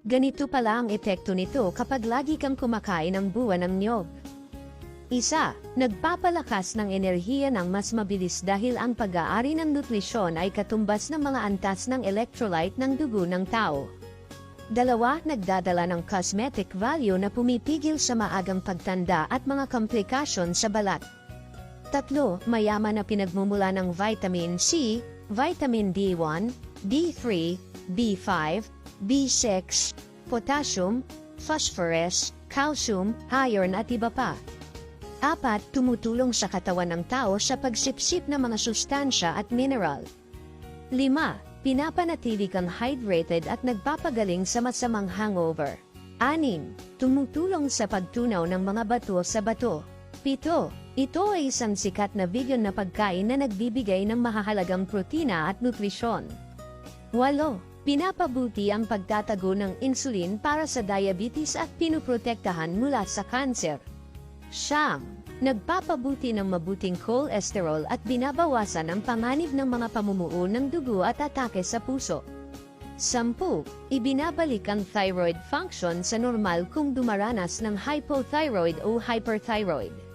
Ganito pala ang epekto nito kapag lagi kang kumakain ng buwan ng niyog. Isa, nagpapalakas ng enerhiya ng mas mabilis dahil ang pag-aari ng nutrisyon ay katumbas ng mga antas ng electrolyte ng dugo ng tao. Dalawa, nagdadala ng cosmetic value na pumipigil sa maagang pagtanda at mga komplikasyon sa balat. Tatlo, mayaman na pinagmumula ng vitamin C, vitamin D1, D3, B5, B6, potassium, phosphorus, calcium, iron at iba pa. Apat, tumutulong sa katawan ng tao sa pagsipsip ng mga sustansya at mineral. Lima, pinapanatili kang hydrated at nagpapagaling sa masamang hangover. Anim, tumutulong sa pagtunaw ng mga bato sa bato. Pito, ito ay isang sikat na vegan na pagkain na nagbibigay ng mahahalagang protina at nutrisyon. Walo, pinapabuti ang pagtatago ng insulin para sa diabetes at pinuprotektahan mula sa kanser. Siyam, nagpapabuti ng mabuting cholesterol at binabawasan ang panganib ng mga pamumuo ng dugo at atake sa puso. Sampu, ibinabalik ang thyroid function sa normal kung dumaranas ng hypothyroid o hyperthyroid.